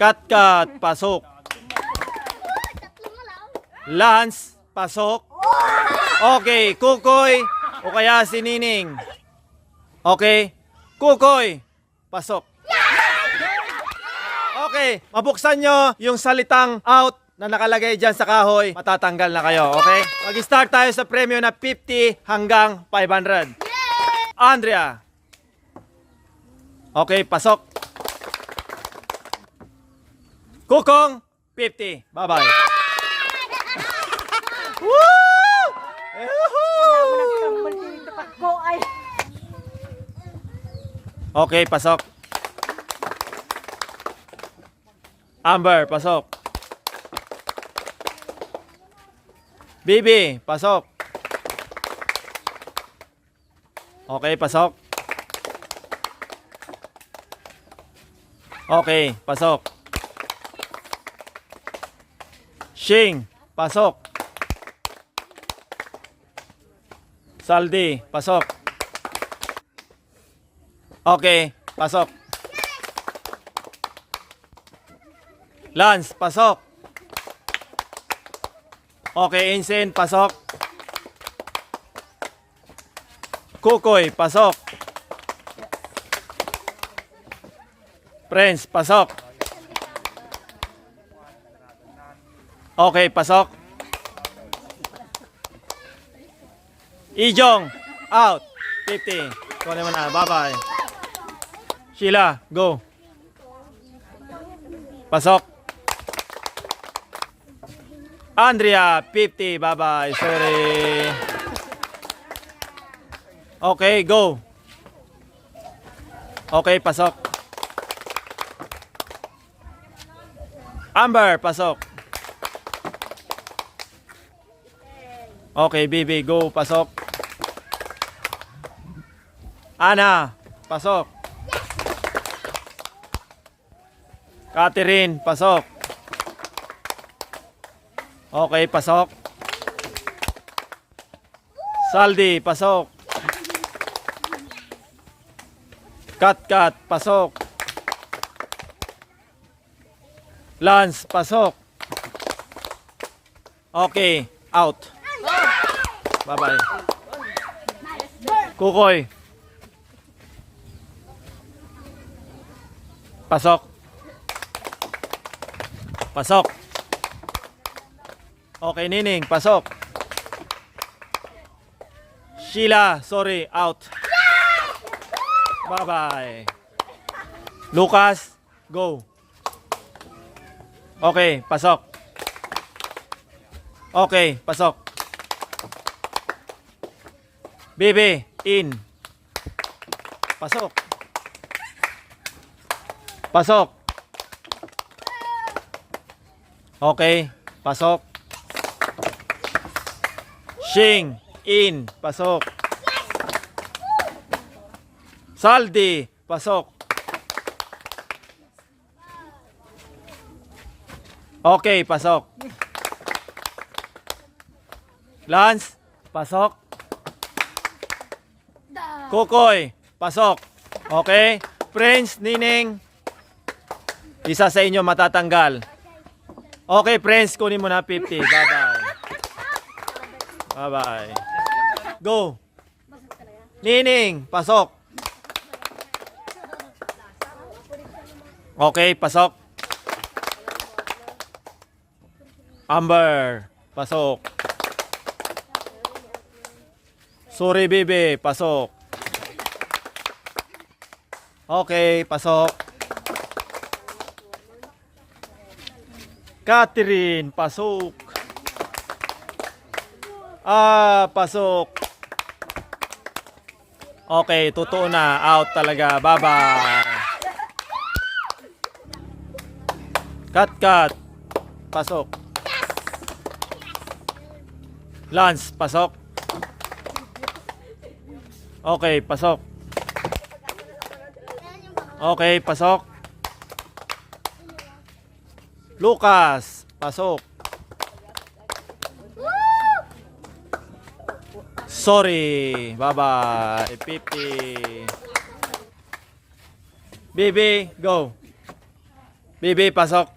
Katkat, pasok. Lance, pasok. Okay, Kukoy o kaya si Nining. Okay, Kukoy, pasok. Okay, mabuksan nyo yung salitang out na nakalagay dyan sa kahoy. Matatanggal na kayo, okay? Mag-start tayo sa premyo na 50 hanggang 500. Andrea. Okay, pasok. Kukong, 50. Bye-bye. Woo! Yahoo! Okay, pasok. Amber, pasok. Bibi, pasok. Okay, pasok. Okay, pasok. Shing, pasok. Saldi, pasok. Okay, pasok. Lance, pasok. Okay, Insen, pasok. Kukoy, pasok. Prince, pasok. Okay, pasok. Ijong, out. 50. Kunin mo na. Bye-bye. Sheila, go. Pasok. Andrea, 50. Bye-bye. Sorry. Okay, go. Okay, pasok. Amber, pasok. Okay, Bibi, go. Pasok. Ana, pasok. Catherine, pasok. Okay, pasok. Saldi, pasok. Kat-kat, pasok. Lance, pasok. Okay, out. Bye-bye. Kukoy. Pasok. Pasok. Okay, Nining, pasok. Sheila, sorry, out. Bye-bye. Lucas, go. Okay, pasok. Okay, pasok. Bibi, in. Pasok. Pasok. Okay, pasok. Shing, in, pasok. Saldi, pasok. Okay, pasok. Lance, pasok. Kukoy, pasok. Okay? Prince, Nining, isa sa inyo matatanggal. Okay, Prince, kunin mo na 50. Bye-bye. Bye-bye. Go. Nining, pasok. Okay, pasok. Amber, pasok. Sorry, Bibi, pasok. Okay, pasok. Catherine, pasok. Ah, pasok. Okay, totoo na. Out talaga. Bye-bye. Cut, cut. Pasok. Lance, pasok. Okay, pasok. Okay, pasok. Lucas, pasok. Sorry. Bye-bye. 50. Bibi, go. Bibi, pasok.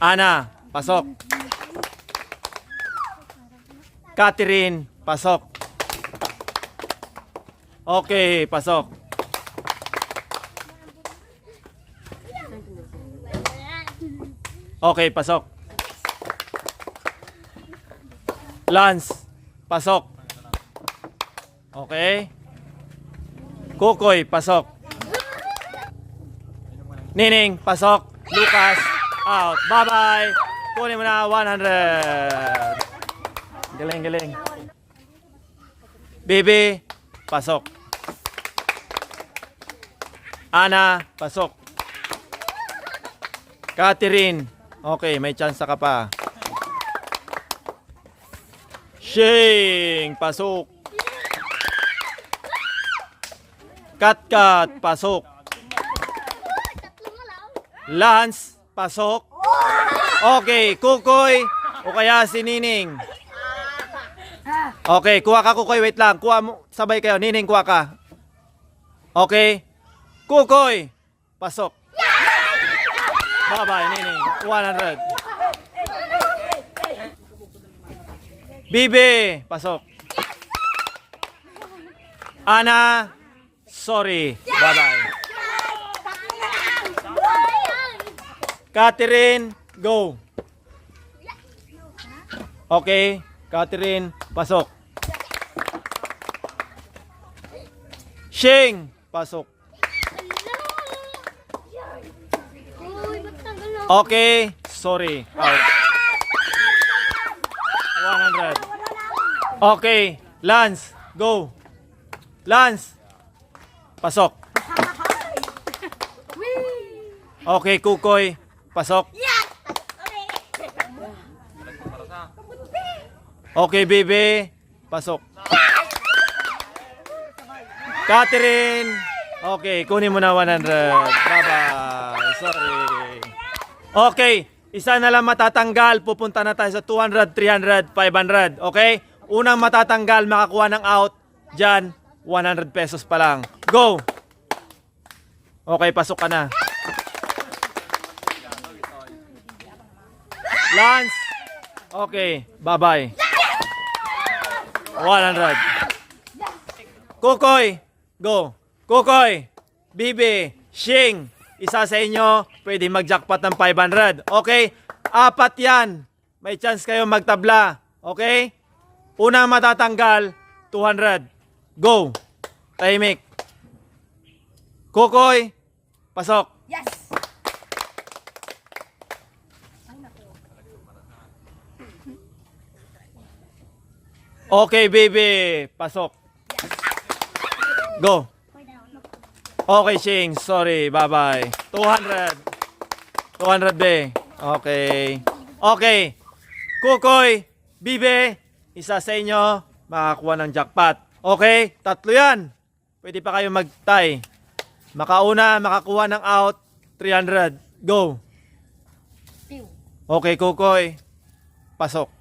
Ana, pasok. Catherine, pasok. Okay, pasok. Okay, pasok. Lance, pasok. Okay. Kukoy, pasok. Nining, pasok. Lucas, out. Bye-bye. Kunin mo na 100. Galing, galing. Bibi, pasok. Ana, pasok. Catherine, okay, may chance ka pa. Shing, pasok. Katkat, pasok. Lance, pasok. Okay, Kukoy, o kaya si Nining. Okay, kuha ka Kukoy, wait lang. Kuha mo, sabay kayo. Nining, kuha ka. Okay. Kukoy, pasok. Bye-bye, Nining. 100. Bibi, pasok. Ana, sorry. Bye-bye. Catherine, go. Okay, Catherine, pasok. Shing, pasok. Okay, sorry. Out. 100. Okay, Lance, go. Lance, pasok. Okay, Kukoy, pasok. Okay, Bibi, pasok. Catherine, okay, kunin mo na 100. Bye-bye. Sorry. Okay, isa na lang matatanggal. Pupunta na tayo sa 200, 300, 500. Okay? Unang matatanggal, makakuha ng out. Diyan, 100 pesos pa lang. Go! Okay, pasok ka na. Lance! Okay, bye-bye. 100. Kukoy, go. Kukoy, Bibi, Shing, isa sa inyo, pwede mag-jackpot ng 500. Okay? Apat yan. May chance kayo magtabla. Okay? Unang matatanggal, 200. Go. Tahimik. Kukoy, pasok. Yes! Okay, baby. Pasok. Go. Okay, Shing. Sorry. Bye-bye. 200. 200, be. Okay. Okay. Kukoy, Bibe, isa sa inyo, makakuha ng jackpot. Okay? Tatlo yan. Pwede pa kayo mag-tie. Makauna, makakuha ng out, 300. Go. Okay, Kukoy. Pasok.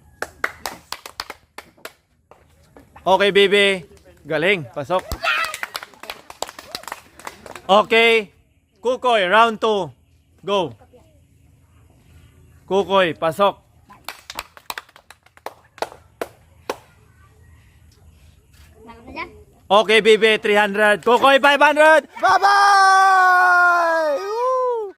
Okay, baby. Galing. Pasok. Okay. Kukoy, round 2. Go. Kukoy, pasok. Okay, baby, 300. Kukoy, 500. Bye-bye!